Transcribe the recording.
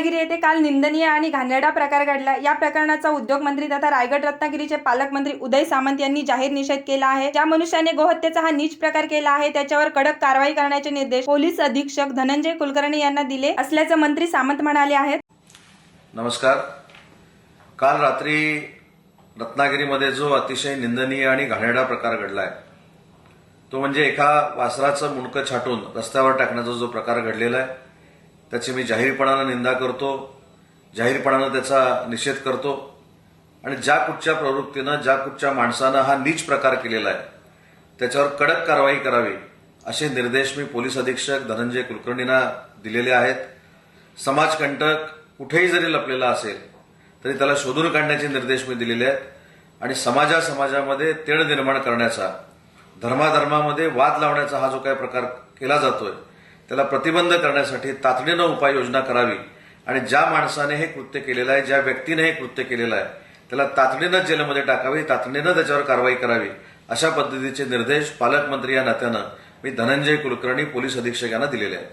काल निंदनीय आणि घाणेरडा प्रकार घडला. या प्रकरणाचा उद्योगमंत्री तथा रायगड रत्नागिरीचे पालकमंत्री उदय सामंत यांनी जाहीर निषेध केला आहे. ज्या मनुष्याने गोहत्येचा हा नीच प्रकार केला आहे त्याच्यावर कडक कारवाई करण्याचे निर्देश पोलीस अधीक्षक धनंजय कुलकर्णी यांना दिले असल्याचं मंत्री सामंत म्हणाले आहेत. नमस्कार. काल रात्री रत्नागिरीमध्ये जो अतिशय निंदनीय आणि घाणेरडा प्रकार घडलाय तो म्हणजे एका वासराचं मुंडकं छाटून रस्त्यावर टाकण्याचा जो प्रकार घडलेला आहे त्याची मी जाहीरपणानं निंदा करतो जाहीरपणानं त्याचा निषेध करतो. आणि ज्या कुठच्या प्रवृत्तीनं ज्या कुठच्या माणसानं हा नीच प्रकार केलेला आहे त्याच्यावर कडक कारवाई करावी असे निर्देश मी पोलीस अधीक्षक धनंजय कुलकर्णींना दिलेले आहेत. समाजकंटक कुठेही जरी लपलेला असेल तरी त्याला शोधून काढण्याचे निर्देश मी दिलेले आहेत. आणि समाजा समाजामध्ये तेढ निर्माण करण्याचा धर्माधर्मामध्ये वाद लावण्याचा हा जो काही प्रकार केला जातोय त्याला प्रतिबंध करण्यासाठी तातडीनं उपाययोजना करावी. आणि ज्या माणसाने हे कृत्य केलेलं आहे ज्या व्यक्तीने हे कृत्य केलेलं आहे त्याला तातडीनं जेलमध्ये टाकावी तातडीनं त्याच्यावर कारवाई करावी अशा पद्धतीचे निर्देश पालकमंत्री या नात्यानं मी धनंजय कुलकर्णी पोलीस अधीक्षक यांना दिलेले आहेत.